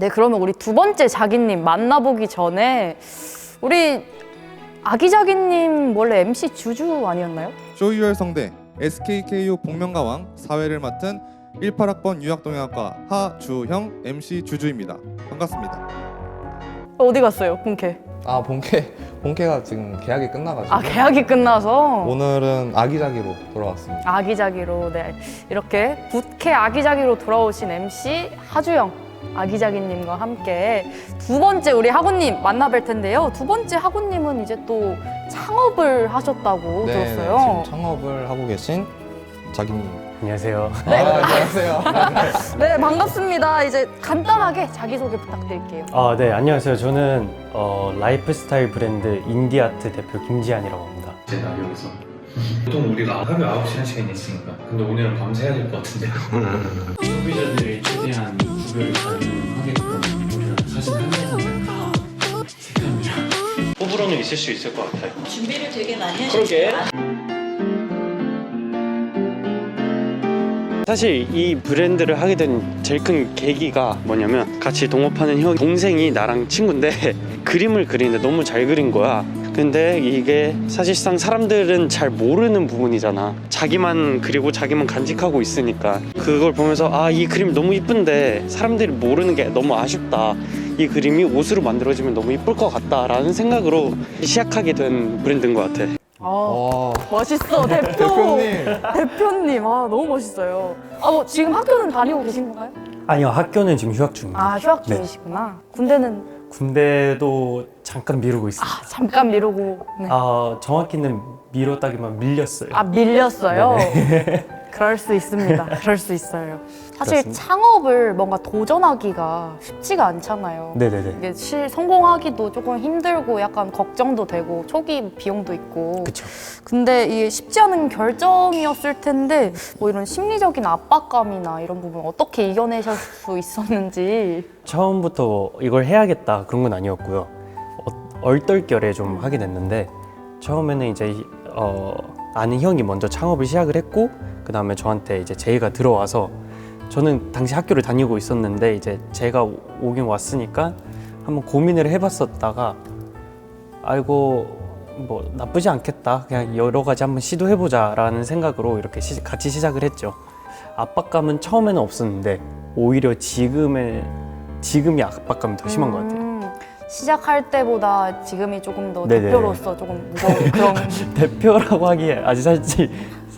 네, 그러면 우리 두 번째 자기님 만나보기 전에 우리 아기 자기님 원래 MC 주주 아니었나요? 쇼유열 성대 SKKU 복면가왕 사회를 맡은 18학번 유학동양학과 하주형 MC 주주입니다. 반갑습니다. 어디 갔어요, 본캐? 아 본캐 본캐가 지금 계약이 끝나가지고 아, 계약이 끝나서 오늘은 아기자기로 돌아왔습니다. 아기자기로 네 이렇게 붓캐 아기자기로 돌아오신 MC 하주영 아기자기님과 함께 두 번째 우리 하구님 만나뵐 텐데요. 두 번째 하구님은 이제 또 창업을 하셨다고 네, 들었어요. 지금 창업을 하고 계신 자기님. 안녕하세요. 아, 안녕하세요. 네 반갑습니다. 이제 간단하게 자기 소개 부탁드릴게요. 아, 네, 안녕하세요. 저는 어, 라이프스타일 브랜드 인디아트 대표 김지한이라고 합니다. 제가 여기서 보통 우리가 하루에 9시간 시간이 있으니까. 근데 오늘은 밤새야 될 것 같은데. 소비자들이 최대한 구별을 가능하게끔 우리가 사실 한국은 색감이랑 호불호는 있을 수 있을 것 같아요. 준비를 되게 많이 하셨어요. 사실 이 브랜드를 하게 된 제일 큰 계기가 뭐냐면 같이 동업하는 형 동생이 나랑 친구인데 그림을 그리는데 너무 잘 그린 거야. 근데 이게 사실상 사람들은 잘 모르는 부분이잖아. 자기만 그리고 자기만 간직하고 있으니까 그걸 보면서 아 이 그림 너무 이쁜데 사람들이 모르는 게 너무 아쉽다. 이 그림이 옷으로 만들어지면 너무 이쁠 것 같다라는 생각으로 시작하게 된 브랜드인 것 같아. 아, 와, 멋있어 대표 대표님. 대표님 아 너무 멋있어요. 아 뭐, 지금 학교는 다니고 계신 건가요? 아니요, 학교는 지금 휴학 중입니다. 아 휴학 네. 중이시구나. 군대는 군대도 잠깐 미루고 있습니다. 아, 잠깐 미루고 네. 아, 정확히는 미뤘다기만 밀렸어요. 아 밀렸어요. 그럴 수 있습니다. 그럴 수 있어요. 사실 그렇습니다. 창업을 뭔가 도전하기가 쉽지가 않잖아요. 네네네. 이게 실 성공하기도 조금 힘들고 약간 걱정도 되고 초기 비용도 있고. 그쵸. 근데 이게 쉽지 않은 결정이었을 텐데 뭐 이런 심리적인 압박감이나 이런 부분 어떻게 이겨내실 수 있었는지. 처음부터 이걸 해야겠다 그런 건 아니었고요. 어, 얼떨결에 좀 하게 됐는데 처음에는 이제 어, 아는 형이 먼저 창업을 시작을 했고 그 다음에 저한테 이제 제의가 들어와서 저는 당시 학교를 다니고 있었는데 이제 제가 오- 오긴 왔으니까 한번 고민을 해봤었다가 아이고 뭐 나쁘지 않겠다 그냥 여러 가지 한번 시도해보자 라는 생각으로 이렇게 시- 같이 시작을 했죠. 압박감은 처음에는 없었는데 오히려 지금의 지금이 압박감이 더 심한 것 같아요. 음, 시작할 때보다 지금이 조금 더 네네. 대표로서 조금 무거운 그런. 대표라고 하기에 아직 살짝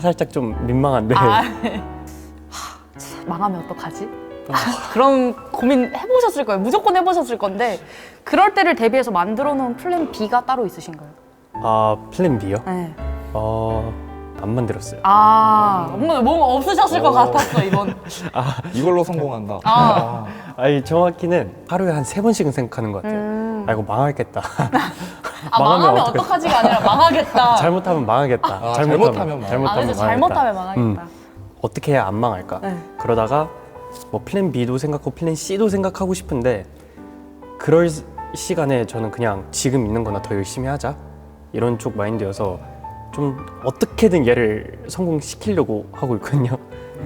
살짝 좀 민망한데 아, 하, 참, 망하면 어떡하지? 그런 고민 해보셨을 거예요. 무조건 해보셨을 건데 그럴 때를 대비해서 만들어 놓은 플랜 B가 따로 있으신가요? 아 플랜 B요? 네. 어안 만들었어요. 아 뭔가 뭔가 없으셨을 것 같았어 이번. 이걸로 성공한다. 아. 아니 정확히는 하루에 한 세 번씩은 생각하는 것 같아요. 음. 아 이거 망하겠다. 아 망하면 망하면 어떡해. 어떡하지가 아니라 망하겠다. 잘못하면 망하겠다. 아, 잘못하면 망- 아 잘못하면 그래서 망하겠다. 잘못하면 망하겠다. 어떻게 해야 안 망할까? 네. 그러다가 뭐 플랜 B도 생각하고 플랜 C도 생각하고 싶은데 그럴 시- 시간에 저는 그냥 지금 있는 거나 더 열심히 하자 이런 쪽 마인드여서 좀 어떻게든 얘를 성공시키려고 하고 있거든요.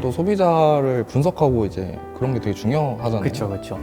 또 소비자를 분석하고 이제 그런 게 되게 중요하잖아요. 그렇죠, 그렇죠.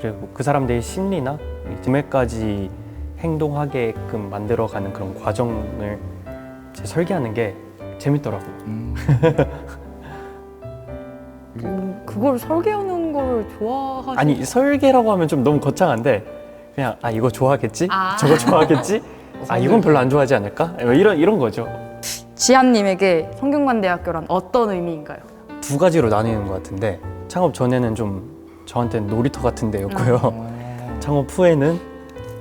그리고 그 사람들의 심리나 이 구매까지 행동하게끔 만들어가는 그런 과정을 이제 설계하는 게 재밌더라고요. 음, 음, 그걸 설계하는 걸 좋아하시. 아니 설계라고 하면 좀 너무 거창한데 그냥 아 이거 좋아하겠지? 아. 저거 좋아하겠지? 아 이건 별로 안 좋아하지 않을까? 뭐 이런 이런 거죠. 지한님에게 성균관대학교란 어떤 의미인가요? 두 가지로 나뉘는 것 같은데 창업 전에는 좀 저한테는 놀이터 같은 데였고요. 어, 창업 후에는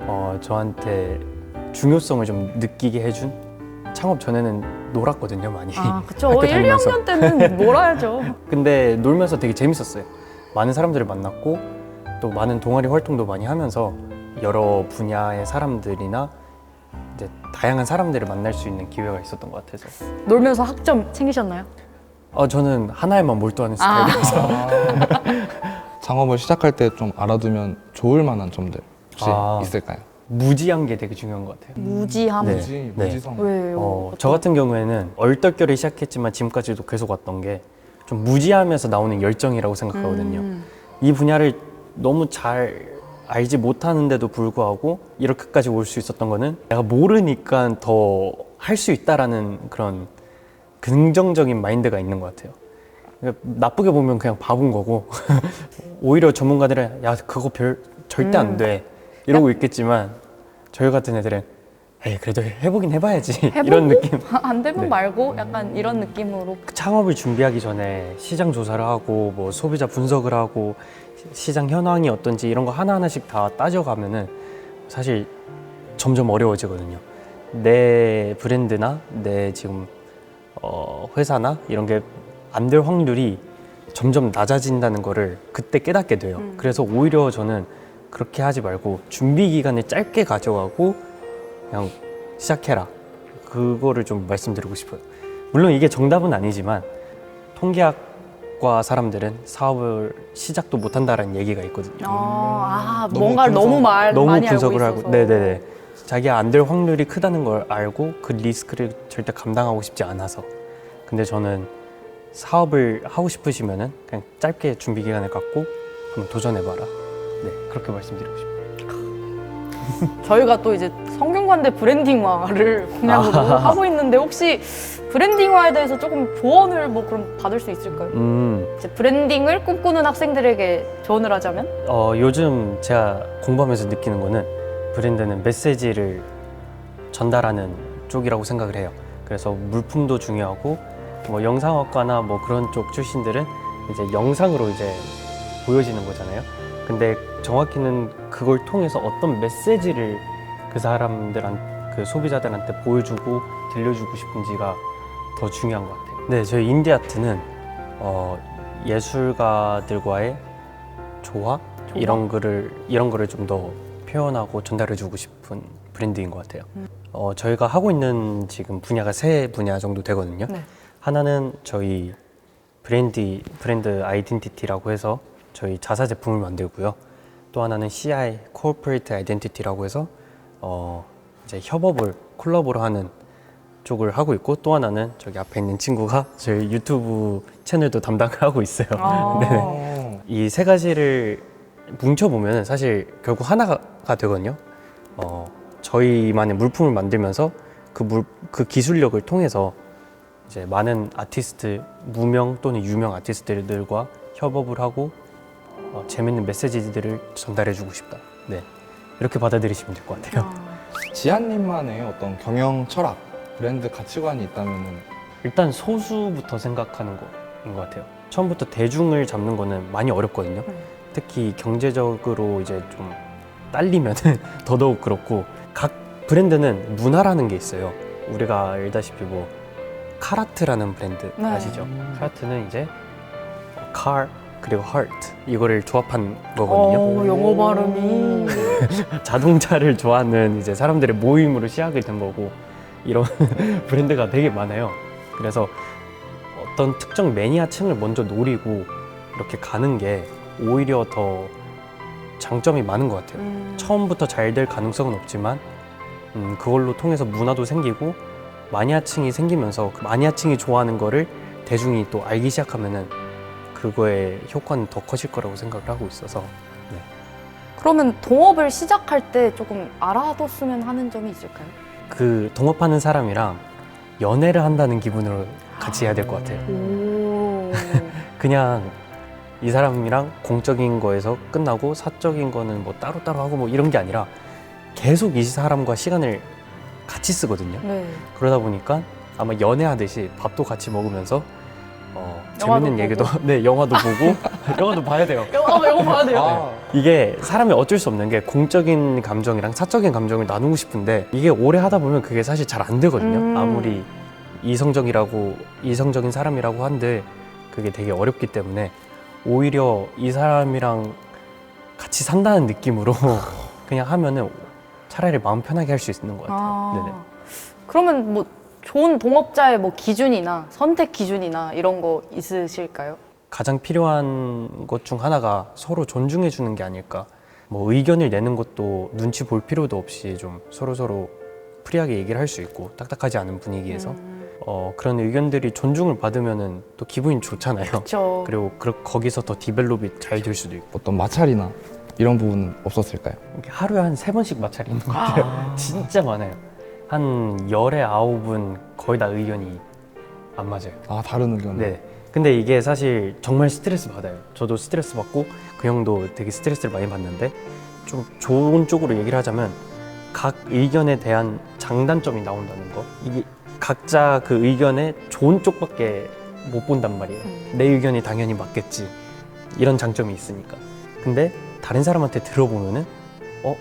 어, 저한테 중요성을 좀 느끼게 해준 창업 전에는 놀았거든요 많이. 아 그쵸. 학교 1, 다니면서. 2학년 때는 놀아야죠. 근데 놀면서 되게 재밌었어요. 많은 사람들을 만났고 또 많은 동아리 활동도 많이 하면서 여러 분야의 사람들이나 이제 다양한 사람들을 만날 수 있는 기회가 있었던 것 같아서 놀면서 학점 챙기셨나요? 어, 저는 하나에만 몰두하는 아. 스타일이라서 아, 창업을 시작할 때 좀 알아두면 좋을 만한 점들 혹시 아. 있을까요? 무지한 게 되게 중요한 것 같아요. 무지함. 네. 무지, 네. 무지성. 왜요? 어, 저 같은 경우에는 얼떨결에 시작했지만 지금까지도 계속 왔던 게 좀 무지하면서 나오는 열정이라고 생각하거든요. 음. 이 분야를 너무 잘 알지 못하는데도 불구하고 이렇게까지 올 수 있었던 거는 내가 모르니까 더 할 수 있다라는 그런 긍정적인 마인드가 있는 것 같아요. 그러니까 나쁘게 보면 그냥 바본 거고. 오히려 전문가들은 야 그거 별 절대 안 돼. 이러고 있겠지만 저희 같은 애들은 에이 그래도 해보긴 해봐야지. 이런 느낌. 안 되면 네. 말고? 약간 이런 느낌으로? 창업을 준비하기 전에 시장 조사를 하고 뭐 소비자 분석을 하고 시- 시장 현황이 어떤지 이런 거 하나하나씩 다 따져가면은 사실 점점 어려워지거든요. 내 브랜드나 내 지금 어, 회사나 이런 게 안 될 확률이 점점 낮아진다는 거를 그때 깨닫게 돼요. 음. 그래서 오히려 저는 그렇게 하지 말고 준비 기간을 짧게 가져가고 그냥 시작해라. 그거를 좀 말씀드리고 싶어요. 물론 이게 정답은 아니지만 통계학과 사람들은 사업을 시작도 못 한다라는 얘기가 있거든요. 아, 아 너무 뭔가를 분석- 너무 말 너무 많이 분석을 알고 하고, 있어서 네네네. 자기가 안 될 확률이 크다는 걸 알고 그 리스크를 절대 감당하고 싶지 않아서. 근데 저는 사업을 하고 싶으시면은 그냥 짧게 준비 기간을 갖고 한번 도전해봐라. 네, 그렇게 말씀드리고 싶어요. 저희가 또 이제 성균관대 브랜딩화를 공약으로 아. 하고 있는데 혹시 브랜딩화에 대해서 조금 조언을 뭐 그럼 받을 수 있을까요? 음, 이제 브랜딩을 꿈꾸는 학생들에게 조언을 하자면 어, 요즘 제가 공부하면서 느끼는 거는 브랜드는 메시지를 전달하는 쪽이라고 생각을 해요. 그래서 물품도 중요하고 뭐 영상학과나 뭐 그런 쪽 출신들은 이제 영상으로 이제 보여지는 거잖아요. 근데 정확히는 그걸 통해서 어떤 메시지를 그 사람들한 그 소비자들한테 보여주고 들려주고 싶은지가 더 중요한 것 같아요. 네, 저희 인디아트는 어, 예술가들과의 조화, 이런 거를 이런 거를 좀 더 표현하고 전달해주고 싶은 브랜드인 것 같아요. 어, 저희가 하고 있는 지금 분야가 세 분야 정도 되거든요. 네. 하나는 저희 브랜드 브랜드 아이덴티티라고 해서 저희 자사 제품을 만들고요. 또 하나는 CI Corporate Identity라고 해서 어, 이제 협업을 콜라보를 하는 쪽을 하고 있고 또 하나는 저기 앞에 있는 친구가 저희 유튜브 채널도 담당을 하고 있어요. 아. 네네. 이 세 가지를 뭉쳐 보면 사실 결국 하나가 되거든요. 어, 저희만의 물품을 만들면서 그 물, 그 기술력을 통해서 이제 많은 아티스트, 무명 또는 유명 아티스트들과 협업을 하고 어, 재밌는 메시지들을 전달해주고 싶다. 네, 이렇게 받아들이시면 될 것 같아요. 지한님만의 어떤 경영 철학, 브랜드 가치관이 있다면은 일단 소수부터 생각하는 거인 것 같아요. 처음부터 대중을 잡는 거는 많이 어렵거든요. 음. 특히 경제적으로 이제 좀 딸리면 더더욱 그렇고 각 브랜드는 문화라는 게 있어요. 우리가 알다시피 뭐 카라트라는 브랜드 네. 아시죠? 카라트는 이제 car 그리고 heart 이거를 조합한 거거든요. 어, 영어 발음이 자동차를 좋아하는 이제 사람들의 모임으로 시작이 된 거고 이런 브랜드가 되게 많아요. 그래서 어떤 특정 매니아층을 먼저 노리고 이렇게 가는 게 오히려 더 장점이 많은 것 같아요. 음. 처음부터 잘 될 가능성은 없지만 음, 그걸로 통해서 문화도 생기고 마니아층이 생기면서 그 마니아층이 좋아하는 거를 대중이 또 알기 시작하면은 그거의 효과는 더 커질 거라고 생각을 하고 있어서 그러면 동업을 시작할 때 조금 알아뒀으면 하는 점이 있을까요? 그 동업하는 사람이랑 연애를 한다는 기분으로 같이 해야 될 것 같아요. 오. 그냥 이 사람이랑 공적인 거에서 끝나고 사적인 거는 뭐 따로따로 하고 뭐 이런 게 아니라 계속 이 사람과 시간을 같이 쓰거든요. 네. 그러다 보니까 아마 연애하듯이 밥도 같이 먹으면서 어, 영화도 재밌는 얘기도. 네 영화도 보고 영화도 봐야 돼요. 영어 영어 봐야 돼요. 아, 이게 사람이 어쩔 수 없는 게 공적인 감정이랑 사적인 감정을 나누고 싶은데 이게 오래 하다 보면 그게 사실 잘 안 되거든요. 음. 아무리 이성적이라고 이성적인 사람이라고 한들 그게 되게 어렵기 때문에 오히려 이 사람이랑 같이 산다는 느낌으로 그냥 하면은 차라리 마음 편하게 할 수 있는 것 같아요. 아. 네네. 그러면 뭐 좋은 동업자의 뭐 기준이나 선택 기준이나 이런 거 있으실까요? 가장 필요한 것 중 하나가 서로 존중해 주는 게 아닐까. 뭐 의견을 내는 것도 눈치 볼 필요도 없이 좀 서로 서로 프리하게 얘기를 할 수 있고 딱딱하지 않은 분위기에서 음. 어, 그런 의견들이 존중을 받으면은 또 기분이 좋잖아요. 그렇죠. 그리고 그, 거기서 더 디벨롭이 잘 될 수도 있고 어떤 마찰이나 이런 부분은 없었을까요? 이렇게 하루에 한 세 번씩 마찰이 있는 것 같아요. 진짜 많아요. 한 열에 아홉은 거의 다 의견이 안 맞아요. 아 다른 의견. 네. 근데 이게 사실 정말 스트레스 받아요. 저도 스트레스 받고 그 형도 되게 스트레스를 많이 받는데 좀 좋은 쪽으로 얘기를 하자면 각 의견에 대한 장단점이 나온다는 거. 이게 각자 그 의견의 좋은 쪽밖에 못 본단 말이에요. 내 의견이 당연히 맞겠지. 이런 장점이 있으니까. 근데 다른 사람한테 들어보면은 어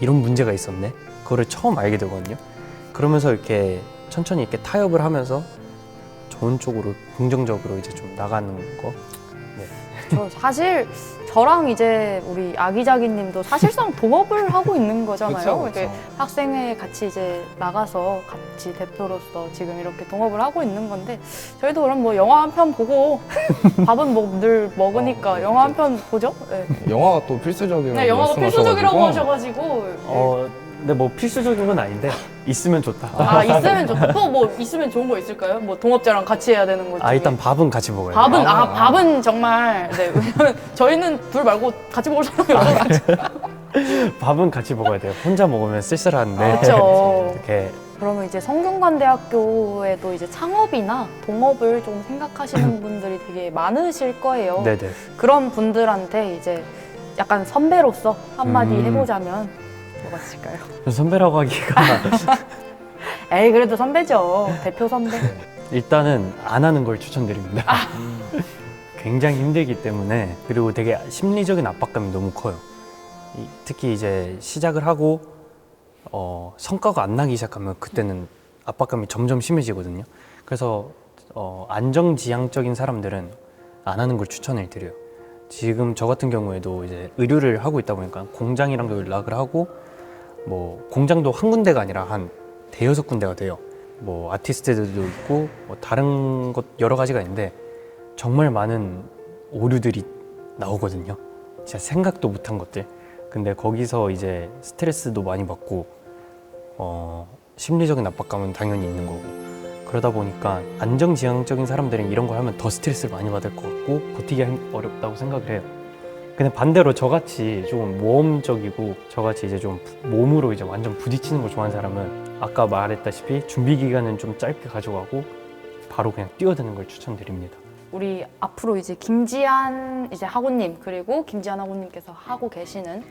이런 문제가 있었네. 그거를 처음 알게 되거든요. 그러면서 이렇게 천천히 이렇게 타협을 하면서 좋은 쪽으로 긍정적으로 이제 좀 나가는 거. 저 사실 저랑 이제 우리 아기자기님도 사실상 동업을 하고 있는 거잖아요. 그쵸, 그쵸. 이렇게 학생회에 같이 이제 나가서 같이 대표로서 지금 이렇게 동업을 하고 있는 건데 저희도 그럼 뭐 영화 한 편 보고 밥은 뭐 늘 먹으니까 어, 영화 한 편 보죠. 네. 영화가 또 필수적이라고 네, 영화가 말씀하셔가지고 필수적이라고 하셔가지고 어, 근데 뭐 필수적인 건 아닌데 있으면 좋다. 아 있으면 좋다. 또뭐 있으면 좋은 거 있을까요? 뭐 동업자랑 같이 해야 되는 거. 아 중에. 일단 밥은 같이 먹어야 돼. 밥은 아 아. 밥은 정말 네 왜냐면 저희는 둘 말고 같이 먹을 사람이 없어가지고 밥은 같이 먹어야 돼요. 혼자 먹으면 쓸쓸한데. 그렇죠. 이렇게 그러면 이제 성균관대학교에도 이제 창업이나 동업을 좀 생각하시는 분들이 되게 많으실 거예요. 네네. 그런 분들한테 이제 약간 선배로서 한마디 음. 해보자면 있을까요? 선배라고 하기가 에이 그래도 선배죠. 대표 선배. 일단은 안 하는 걸 추천드립니다. 굉장히 힘들기 때문에 그리고 되게 심리적인 압박감이 너무 커요. 이- 특히 이제 시작을 하고 어, 성과가 안 나기 시작하면 그때는 압박감이 점점 심해지거든요. 그래서 어, 안정지향적인 사람들은 안 하는 걸 추천을 드려요. 지금 저 같은 경우에도 이제 의류를 하고 있다 보니까 공장이랑도 연락을 하고 뭐 공장도 한 군데가 아니라 한 대여섯 군데가 돼요. 뭐 아티스트들도 있고 뭐 다른 것 여러 가지가 있는데 정말 많은 오류들이 나오거든요. 진짜 생각도 못한 것들. 근데 거기서 이제 스트레스도 많이 받고 어, 심리적인 압박감은 당연히 있는 거고 그러다 보니까 안정지향적인 사람들은 이런 걸 하면 더 스트레스를 많이 받을 것 같고 버티기 힘- 어렵다고 생각을 해요. 근데 반대로 저같이 조금 모험적이고 저같이 이제 좀 부- 몸으로 이제 완전 부딪히는 걸 좋아하는 사람은 아까 말했다시피 준비 기간은 좀 짧게 가져가고 바로 그냥 뛰어드는 걸 추천드립니다. 우리 앞으로 이제 김지한 이제 학우님 그리고 김지한 학우님께서 하고 계시는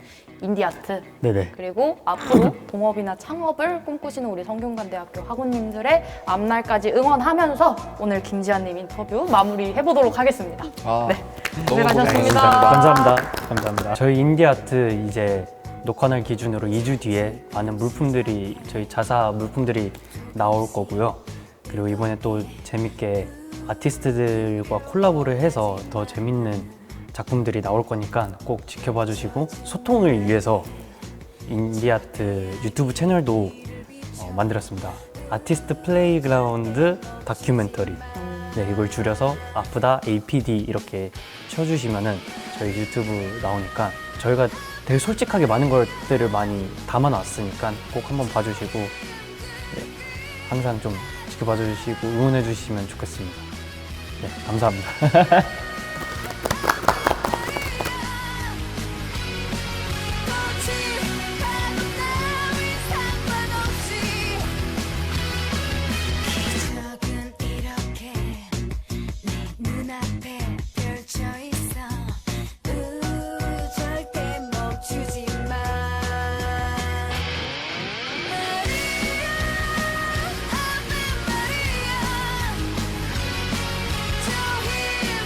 인디아트 네네. 그리고 앞으로 동업이나 창업을 꿈꾸시는 우리 성균관대학교 학우님들의 앞날까지 응원하면서 오늘 김지한님 인터뷰 마무리해 보도록 하겠습니다. 아, 네. 너무 고생하셨습니다. 감사합니다. 감사합니다. 저희 인디아트 이제 녹화날 기준으로 2주 뒤에 많은 물품들이 저희 자사 물품들이 나올 거고요. 그리고 이번에 또 재밌게 아티스트들과 콜라보를 해서 더 재밌는 작품들이 나올 거니까 꼭 지켜봐 주시고 소통을 위해서 인디아트 유튜브 채널도 어, 만들었습니다. 아티스트 플레이그라운드 다큐멘터리. 네, 이걸 줄여서 아프다 APD 이렇게 쳐주시면은 저희 유튜브 나오니까 저희가 되게 솔직하게 많은 것들을 많이 담아놨으니까 꼭 한번 봐주시고 네, 항상 좀 지켜봐 주시고 응원해 주시면 좋겠습니다. 네, 감사합니다.